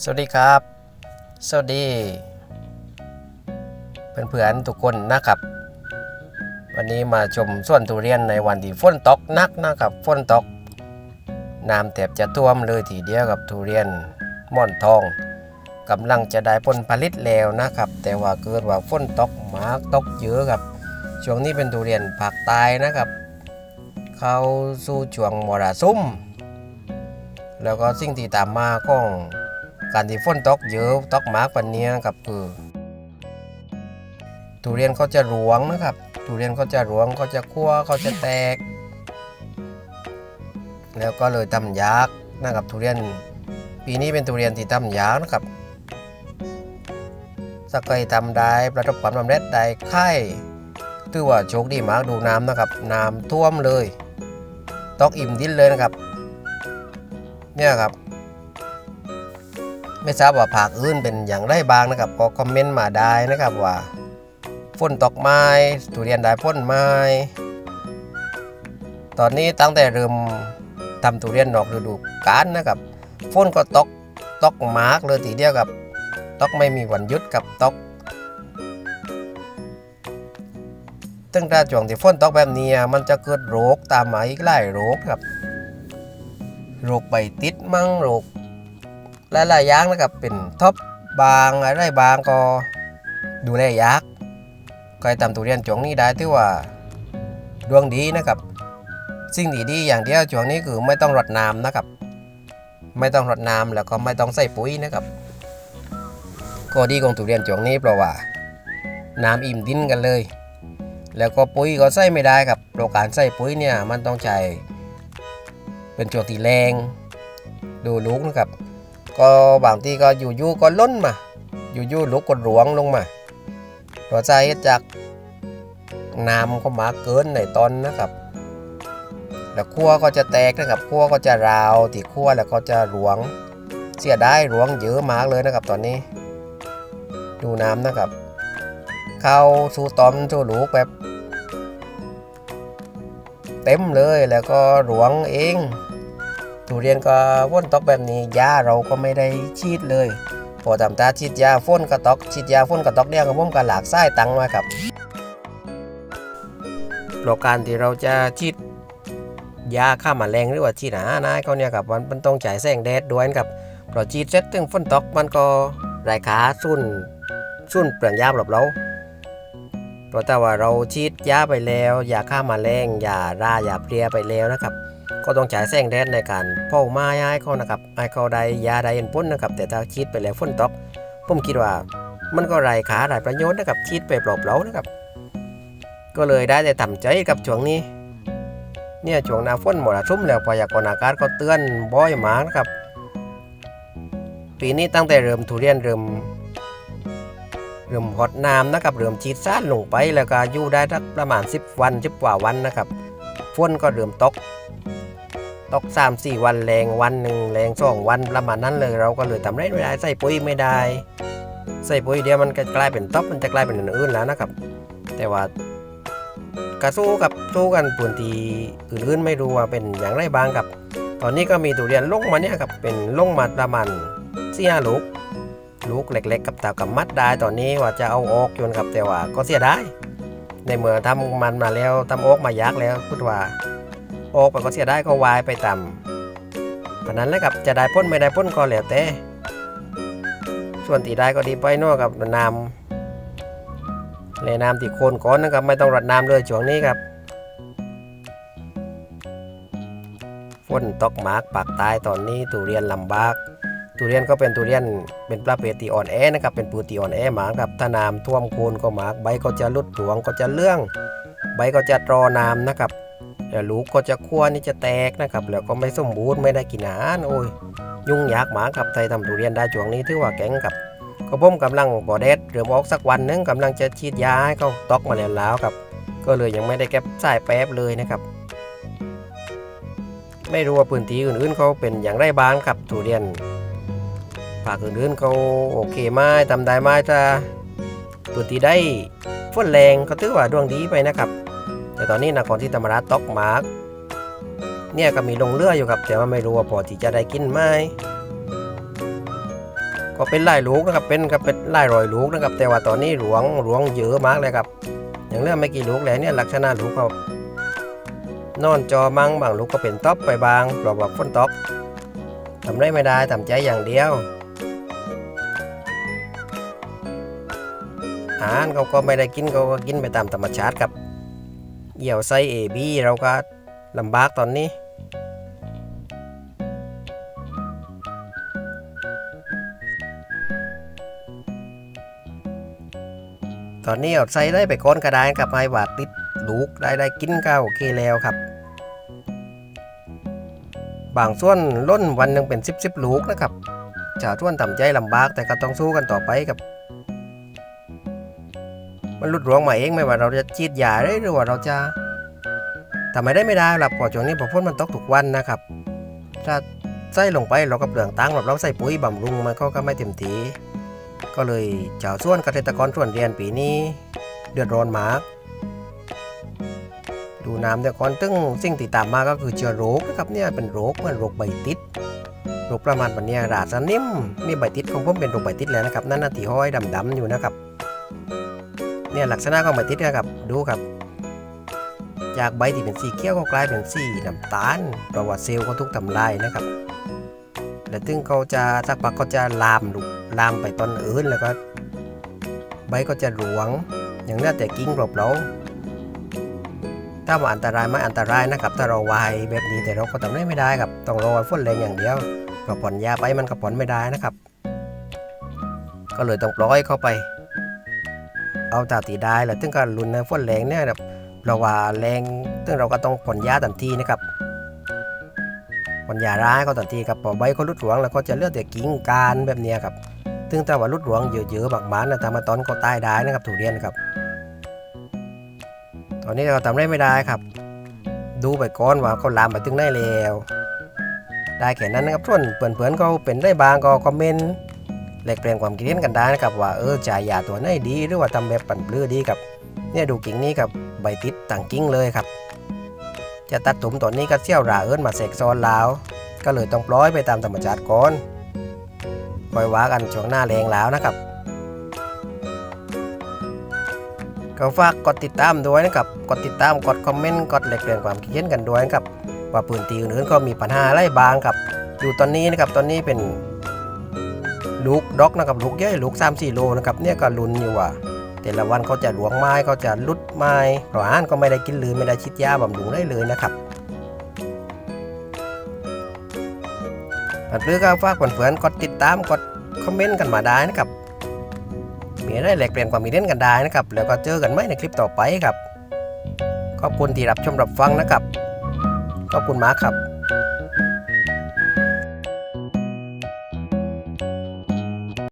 สวัสดีครับ สวัสดี เพื่อนๆทุกคนนะครับ วันนี้มาชมสวนทุเรียนในวันที่ฝนตกหนักนะครับฝนตกน้ำแทบจะท่วมเลยทีเดียวกับทุเรียนม่อนทองกำลังจะได้ผลผลิตแล้วนะครับ แต่ว่าเกิดว่าฝนตกมากตกเยอะครับช่วงนี้เป็นทุเรียนภาคใต้นะครับ เข้าสู่ช่วงมรสุมแล้วก็สิ่งที่ตามมาของ การที่ฝนตกเยอะตกมากปันนี้นะครับคือทุเรียนเขาจะรวงนะครับทุเรียนเขาจะรวงเขาจะคั่วเขาจะแตก แล้วก็เลยทำยากนะครับทุเรียน ปีนี้เป็นทุเรียนที่ทำยากนะครับสักเคยทำได้ประสบความสำเร็จได้ค่ถือว่าโชคดีมากดูน้ำนะครับน้ำท่วมเลยตอกอิ่มดินเลยนะครับ เนี่ยครับ ไม่ทราบว่าภาคอื่นเป็นอย่างไรบ้างนะครับ ก็คอมเมนต์มาได้นะครับว่าฝนตกไม้ทุเรียนได้พ้นไม้ ตอนนี้ตั้งแต่เริ่มทำทุเรียนนอกฤดูกาลนะครับฝนก็ตกตกมากเลยทีเดียวกับตกไม่มีวันหยุดกับตกตั้งแต่ช่วงที่ฝนตกแบบนี้มันจะเกิดโรคตามมาอีกหลายโรคครับ โรคใบติดมั่งโรค หลายๆอย่างนะครับเป็นท็อปบางอะไรบางก็ดูแลยากก็ให้ทำทุเรียนจวงนี้ได้ที่ว่าดวงดีนะครับ สิ่งดีๆอย่างเดียวจวงนี้คือไม่ต้องรดน้ำนะครับ ไม่ต้องรดน้ำแล้วก็ไม่ต้องใส่ปุ๋ยนะครับก็ดีของทุเรียนจวงนี้เพราะว่าน้ำอิ่มดินกันเลย แล้วก็ปุ๋ยก็ใส่ไม่ได้ครับโรการใส่ปุ๋ยเนี่ยมันต้องใช้เป็นช่วงที่แรงดูลูกนะครับ ก็บางทีก็อยู่ๆก็ล้นมา อยู่ๆลูกก็หลวงลงมาเพราะใจจากน้ำก็มาเกินในตอนนะครับ แล้วขั้วก็จะแตกนะครับขั้วก็จะราวที่ขั้วแล้วก็จะหลวง เสียได้หลวงเยอะมากเลยนะครับ ตอนนี้ ดูน้ำนะครับ เข้าสู่ตอมสู่ลูกแบบเต็มเลยแล้วก็หลวงเอง ทุเรียนก็ฝนตกแบบนี้ยาเราก็ไม่ได้ฉีดเลย พอทำตาฉีดยาฝนก็ตอกฉีดยาฝนก็ตอกเดียวกับผมก็หลากไส้ตังมาครับโปรการที่เราจะฉีดยาฆ่าแมลงหรือว่าฉีดอาหารนายเขาเนี่ยครับมันมันต้องจ่ายแสงแดดด้วยนะครับพอฉีดเสร็จถึงฝนตกมันก็รายขาสุนสุนเปลืองยาแบบเราเพราะแต่ว่าเราฉีดยาไปแล้วยาฆ่าแมลงยาร่ายาเพลียไปแล้วนะครับ ก็ต้องจ่ายแสงแดดในการเผาไม้ให้เขานะครับให้เขาได้ยาได้เห็นพ้นนะครับ แต่ถ้าชีดไปแล้วฝนตกผมคิดว่ามันก็ไรขาไรประโยชน์นะครับชีดไปเปลอบเรานะครับ ก็เลยได้แต่ทำใจกับช่วงนี้ เนี่ยช่วงหน้าฝนหมดชุ่มแล้วพยากรณ์อากาศก็เตือนบ่อยมากนะครับ ปีนี้ตั้งแต่เริ่มทุเรียนเริ่มเริ่มหดน้ำนะครับเริ่มฉีดซ่านลงไปแล้วก็อยู่ได้สักประมาณ 10 วัน10กว่าวันนะครับฝนก็เริ่มตก ตกสามสี่วันแรงวันหนึ่งแรงสองวันประมาณนั้นเลยเราก็เลยทำไรไม่ได้ใส่ปุ๋ยไม่ได้ ใส่ปุ๋ยเดียวมันก็กลายเป็นท็อปมันจะกลายเป็นอื่นๆแล้วนะครับ แต่ว่าก็สู้กับสู้กันปืนทีอื่นๆไม่รู้ว่าเป็นอย่างไรบ้างครับ ตอนนี้ก็มีทุเรียนลงมาเนี่ยครับเป็นลงมาประมาณสี่ห้าลูกลูกเล็ก ๆ กับตากับมัดได้ตอนนี้ว่าจะเอาออกอยู่นครับแต่ว่าก็เสียได้ในเมื่อทำมันมาแล้วทำออกมายักแล้วพูดว่า ออกไปก็เสียได้ก็วายไปต่ำเพราะนั้นและครับจะได้พ้นไม่ได้พ้นก็แล้วแต่ส่วนตีได้ก็ดีไปนอกกับน้ำเลยน้ำที่โคนก้อนนะครับไม่ต้องรดน้ำเลยช่วงนี้ครับฝนตกหมากปากตายตอนนี้ทุเรียนลำบากทุเรียนก็เป็นทุเรียนเป็นประเภทที่อ่อนแอนะครับเป็นปูตีอ่อนแอหมากครับถ้าน้ำท่วมโคนก็หมากใบก็จะลุดหลวงก็จะเลื่อง ใบก็จะรอน้ำนะครับ แล้วลูกก็จะคั่วนี่จะแตกนะครับ แล้วก็ไม่สมบูรณ์ไม่ได้กินอาหารโอ้ย ยุ่งยากหมากับไทยทำทุเรียนได้ช่วงนี้ถือว่าแข็งกับก็ผมกำลังบอเดดเริ่มออกสักวันนึงกำลังจะฉีดยาให้เขาตอกมาแล้วแล้วครับ ก็เลยยังไม่ได้แก็บสายแป๊บเลยนะครับ ไม่รู้ว่าพื้นที่อื่นๆเขาเป็นอย่างไรบ้างครับทุเรียนภาคอื่นๆเขาโอเคไหมทำได้ไหมถ้าพื้นที่ได้ฝนแรงก็ถือว่าดวงดีไปนะครับ แต่ตอนนี้นครที่ธรรมราชตกหมากเนี่ยก็มีลงเรืออยู่ครับ แต่ว่าไม่รู้ว่าพอที่จะได้กินไหมก็เป็นไล่ลูกนะครับเป็นก็เป็นไล่รอยลูกนะครับ แต่ว่าตอนนี้หลวงหลวงเยอะมากเลยครับ อย่างเรื่องไม่กี่ลูกแล้วเนี่ยลักษณะลูกเขานอนจอมังบางลูกก็เป็นต๊อปไปบางเพราะว่าฝนตกทำได้ไม่ได้ทำใจอย่างเดียวอาหารเขาก็ไม่ได้กินเขาก็กินไปตามธรรมชาติครับ เหี่ยวไส้เอบีเราก็ลำบากตอนนี้ ตอนนี้เอาใส่ได้ไปก้อนกระดานกับไม้บาดติดลูกได้ได้กินก็โอเคแล้วครับ บางส่วนล้นวันหนึ่งเป็นสิบสิบลูกนะครับชาวท้วนต่ำใจลำบากแต่ก็ต้องสู้กันต่อไปครับ มันหลุดรวงมาเองไม่ว่าเราจะฉีดยาได้หรือว่าเราจะทำไมได้ไม่ได้ล่ะเพอช่วงนี้พอฝนมันตกทุกวันนะครับ ถ้าใส่ลงไปเราก็เปลืองตังค์แบบเราใส่ปุ๋ยบำรุงมันก็ก็ไม่เต็มทีก็เลยชาวส่วนเกษตรกรส่วนเรียนปีนี้ เดือดร้อนมาก ดูน้ำเดี๋ยวก่อนตึ้งสิ่งที่ตามมาก็คือเชื้อโรคนะครับเนี่ยเป็นโรคเหมือนโรคใบติดโรคประมาณแบบเนี้ยราดสนิมมีใบติดของผมเป็นโรคใบติดแล้วนะครับนั่นน่ะที่ห้อยดำๆอยู่นะครับ เนี่ยลักษณะของใบติดนะครับดูครับ จากใบที่เป็นสีเขียวก็กลายเป็นสีน้ำตาลเพราะว่าเซลล์เขาถูกทำลายนะครับแล้วถึงเขาจะสักพักเขาจะลามลุกลามไปต้นอื่นแล้วก็ ใบก็จะหลวง อย่างนี้แต่กิ้งเปล่าถ้าว่าอันตรายไหมอันตรายนะครับถ้าเราวายแบบนี้แต่เราก็ทำได้ไม่ได้ครับต้องรอฝนแรงอย่างเดียวเพราผ่อนยาไปมันก็ผ่อนไม่ได้นะครับ ก็เลยต้องปล่อยเข้าไป เอาตาตีได้แล้วถึงก็รุนในฝนแรงเนี่ยแบบเราว่าแรงซึ่งเราก็ต้องผ่อนยาทันทีนะครับผลยาร้ายเขาทันทีครับพอใบเขาลุดหลวงแล้วก็จะเลือกแต่กิ่งการแบบนี้ครับซึ่งถ้าว่าลุดหลวงเยอะๆบางบ้านนะทำมาตอนก็ตายได้นะครับถูเรียนครับ ตอนนี้เราทำได้ไม่ได้ครับ ดูไปก่อนว่าเขาลามไปถึงไหนแล้วได้แค่นั้นนะครับส่วนเพื่อนๆเขาเป็นได้บางก็คอมเมนต์ แลกเปลี่ยนความคิดเห็นกันได้นะครับว่าเออจ่ายยาตัวไหนดีหรือว่าทำแบบปั่นเลือดีครับเนี่ยดูกิ่งนี้กับใบติดต่างกิ่งเลยครับ จะตัดถุมตอนนี้ก็เสี่ยวราเอิญมาเสกซ้อนแล้วก็เลยต้องปล่อยไปตามธรรมชาติก่อนคอยว่ากันช่วงหน้าแรงแล้วนะครับก็ฝากกดติดตามด้วยนะครับ กดติดตามกดคอมเมนต์กดแลกเปลี่ยนความคิดเห็นกันด้วยนะครับ ว่าปืนตีอื่นๆก็มีปัญหาอะไรบางครับ อยู่ตอนนี้นะครับตอนนี้เป็น ลูกด็อกนะครับลูกใหญ่ลูก3 4โลนะครับเนี่ยก็ลุ้นอยู่ว่า แต่ละวันเขาจะหลวงไม้เขาจะลุดไม้เพราะอาหารก็ไม่ได้กินเลยไม่ได้ชิดยาบำรุงได้เลยนะครับผัดเพื่อก็ฝากเพื่อนๆกดติดตามกดคอมเมนต์กันมาได้นะครับมีอะไรแลกเปลี่ยนความคิดเห็นกันได้นะครับ แล้วก็เจอกันไหมในคลิปต่อไปครับขอบคุณที่รับชมรับฟังนะครับขอบคุณมากครับ